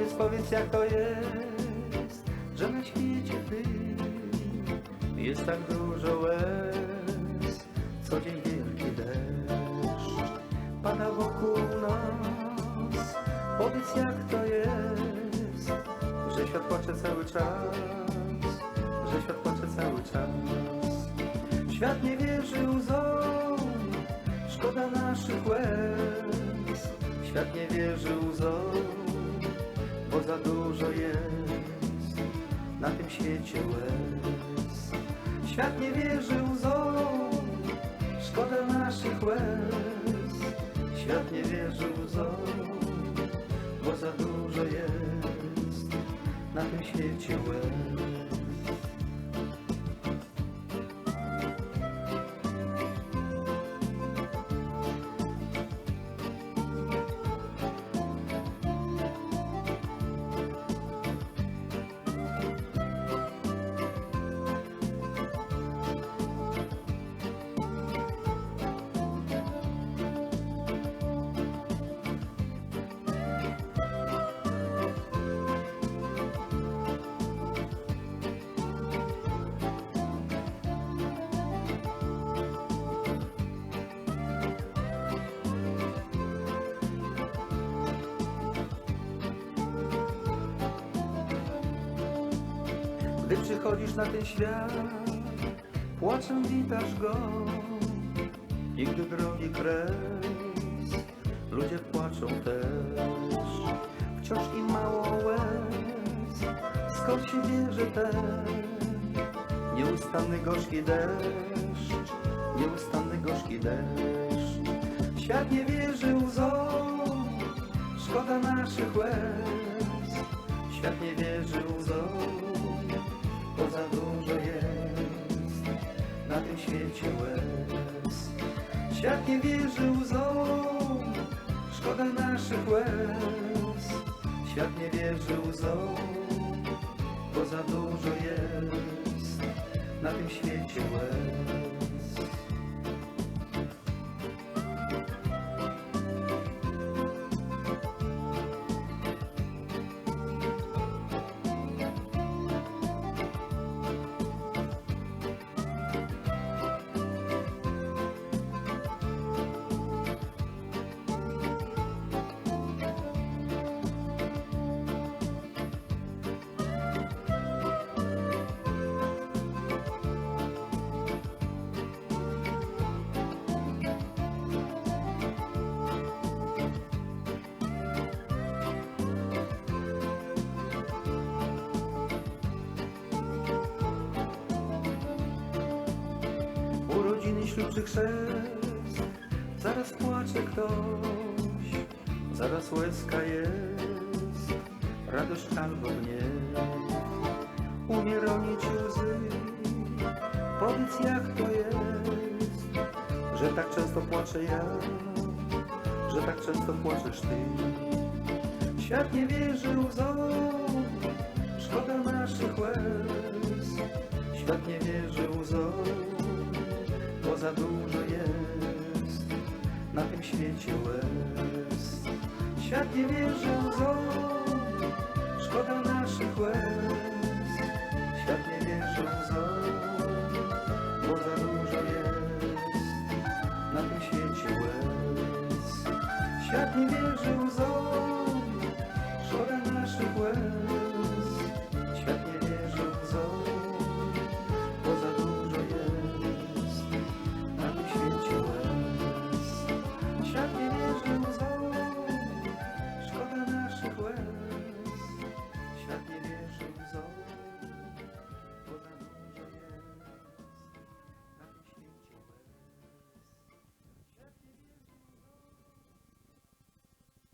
Powiedz, powiedz jak to jest, że na świecie tym jest tak dużo łez. Co dzień wielki deszcz pada wokół nas. Powiedz jak to jest, że świat płacze cały czas, że świat płacze cały czas. Świat nie wierzy łzom, szkoda naszych łez. Świat nie wierzy łzom, za dużo jest na tym świecie łez. Świat nie wierzy łzom, szkoda naszych łez. Świat nie wierzy łzom, bo za dużo jest na tym świecie łez. Przychodzisz na ten świat, płaczem witasz go. I gdy drogi kres, ludzie płaczą też. Wciąż im mało łez, skąd się bierze ten nieustanny gorzki deszcz, nieustanny gorzki deszcz. Świat nie wierzy łzom, szkoda naszych łez. Świat nie wierzy łzom, szkoda naszych łez. Świat nie wierzy łzom, bo za dużo jest na tym świecie łez. Zaraz płacze ktoś, zaraz łezka jest Radość albo gniew, umie łzy. Powiedz jak to jest, że tak często płaczę ja Że tak często płaczesz ty. Świat nie wierzy łzom, szkoda naszych łez. Świat nie wierzy łzom, bo za dużo jest na tym świecie łez. Świat nie wierzy łzom, szkoda naszych łez.